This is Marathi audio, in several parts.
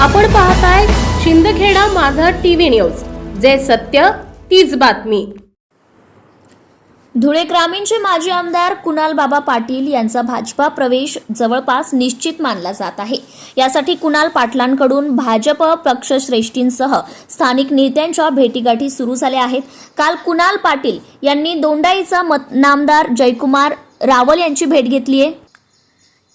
आपण पाहताय शिंदखेडा माझा टीव्ही न्यूज. जे सत्य तीच बातमी. धुळे ग्रामीणचे माजी आमदार कुणाल बाबा पाटील यांचा भाजपा प्रवेश जवळपास निश्चित मानला जात आहे. यासाठी कुणाल पाटलांकडून भाजप पक्षश्रेष्ठींसह स्थानिक नेत्यांच्या भेटीगाठी सुरू झाल्या आहेत. काल कुणाल पाटील यांनी दोंडाईचा मत नामदार जयकुमार रावल यांची भेट घेतली आहे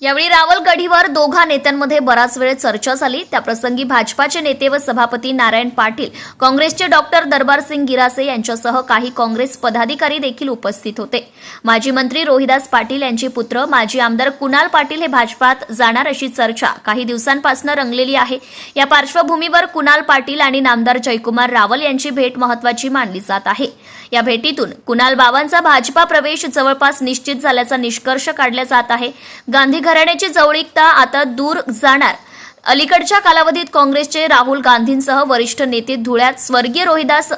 यावेळी रावलगढीवर दोघा नेत्यांमध्ये बराच वेळ चर्चा झाली. त्याप्रसंगी भाजपाचे नेते व सभापती नारायण पाटील काँग्रेसचे डॉक्टर दरबारसिंग गिरासे यांच्यासह काही काँग्रेस पदाधिकारी देखील उपस्थित होते. माजी मंत्री रोहिदास पाटील यांचे पुत्र माजी आमदार कुणाल पाटील हे भाजपात जाणार अशी चर्चा काही दिवसांपासून रंगलेली आहे. या पार्श्वभूमीवर कुणाल पाटील आणि नामदार जयकुमार रावल यांची भेट महत्वाची मानली जात आहे. या भेटीतून कुणाल बाबांचा भाजपा प्रवेश जवळपास निश्चित झाल्याचा निष्कर्ष काढला जात आहे. गांधी घराण्याची जवळीकता आता दूर जाणार. अलीकडच्या कालावधीत काँग्रेसचे राहुल गांधींसह वरिष्ठ नेते धुळ्यात स्वर्गीय रोहिदास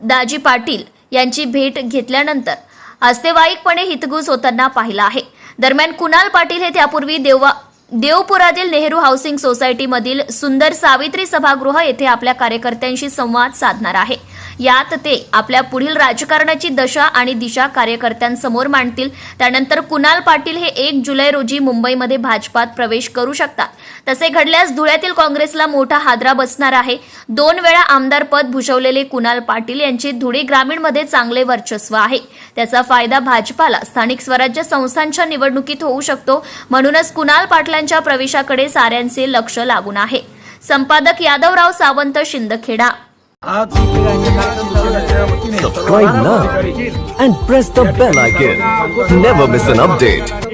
दाजी पाटील यांची भेट घेतल्यानंतर आस्तेवाईकपणे हितगुज होताना पाहिला आहे. दरम्यान कुणाल पाटील हे त्यापूर्वी देवा देवपुरातील नेहरू हाऊसिंग सोसायटीमधील सुंदर सावित्री सभागृह येथे आपल्या कार्यकर्त्यांशी संवाद साधणार आहे. यात ते आपल्या पुढील राजकारणाची दशा आणि दिशा कार्यकर्त्यांसमोर मांडतील. त्यानंतर कुणाल पाटील हे एक जुलै रोजी मुंबईमध्ये भाजपात प्रवेश करू शकतात. तसे घडल्यास धुळ्यातील काँग्रेसला मोठा हादरा बसणार आहे. दोन वेळा आमदार पद भूषवलेले कुणाल पाटील यांचे धुळे ग्रामीणमध्ये चांगले वर्चस्व आहे. त्याचा फायदा भाजपाला स्थानिक स्वराज्य संस्थांच्या निवडणुकीत होऊ शकतो. म्हणूनच कुणाल पाटला पाटलांच्या प्रवेशाकडे साऱ्यांचे लक्ष लागून आहे संपादक यादवराव सावंत शिंदखेडा आज Subscribe now and press the bell icon. Never miss an update.